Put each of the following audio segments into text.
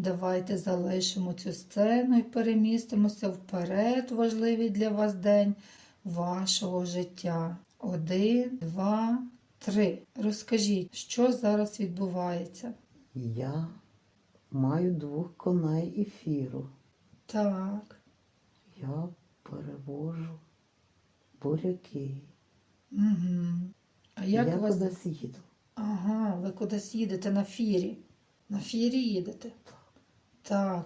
Давайте залишимо цю сцену і перемістимося вперед, важливий для вас день вашого життя. Один, два, три. Розкажіть, що зараз відбувається? Я маю двох коней ефіру. Так. Я перевожу буряки. Угу. А як я вас. кудись їду. Ага, ви кудись їдете на фірі. На фірі їдете? Так,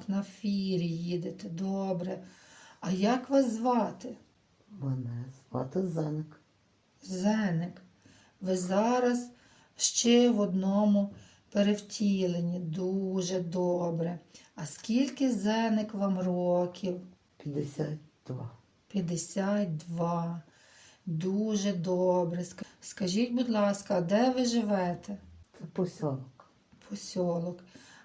на фірі їдете. Добре. А як вас звати? Мене звати Зеник. Зеник. Ви зараз ще в одному перевтіленні. Дуже добре. А скільки зеник вам років? 52. 52. Дуже добре. Скажіть, будь ласка, а де ви живете? Це посілок. Посьолок.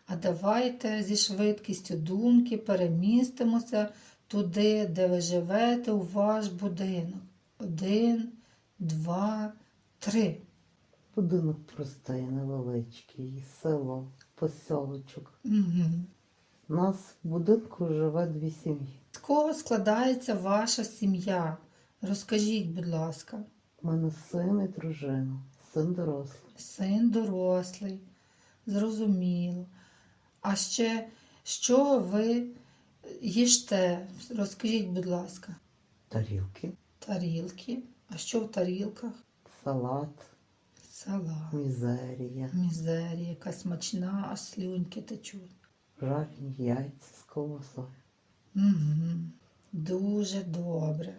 А давайте зі швидкістю думки перемістимося туди, де ви живете, у ваш будинок. Один, два, три. Будинок простий, невеличкий, село, посілочок. Угу. У нас в будинку живе дві сім'ї. З кого складається ваша сім'я? Розкажіть, будь ласка. У мене син і дружина, син дорослий. Син дорослий, зрозуміло. А ще що ви їжте? Розкажіть, будь ласка, Тарілки, тарілки. А що в тарілках? салат, Салат, мізерія, мізерія, яка смачна, аж слюньки течуть. жарені яйця з ковбасою. Угу. Дуже добре.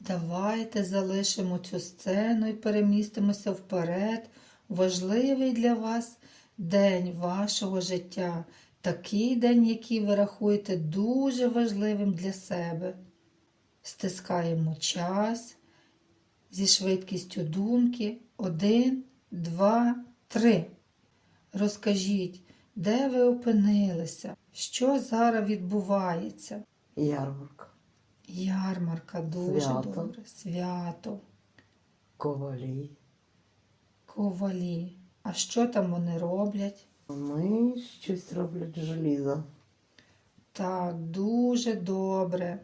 Давайте залишимо цю сцену і перемістимося вперед. Важливий для вас день вашого життя. Такий день, який ви рахуєте дуже важливим для себе. Стискаємо час зі швидкістю думки. Один, два, три. Розкажіть, де ви опинилися? Що зараз відбувається? Ярмарка, Ярмарка дуже Свято. добре. Свято, ковалі. ковалі. А що там вони роблять? Вони щось роблять з желіза. Так, дуже добре.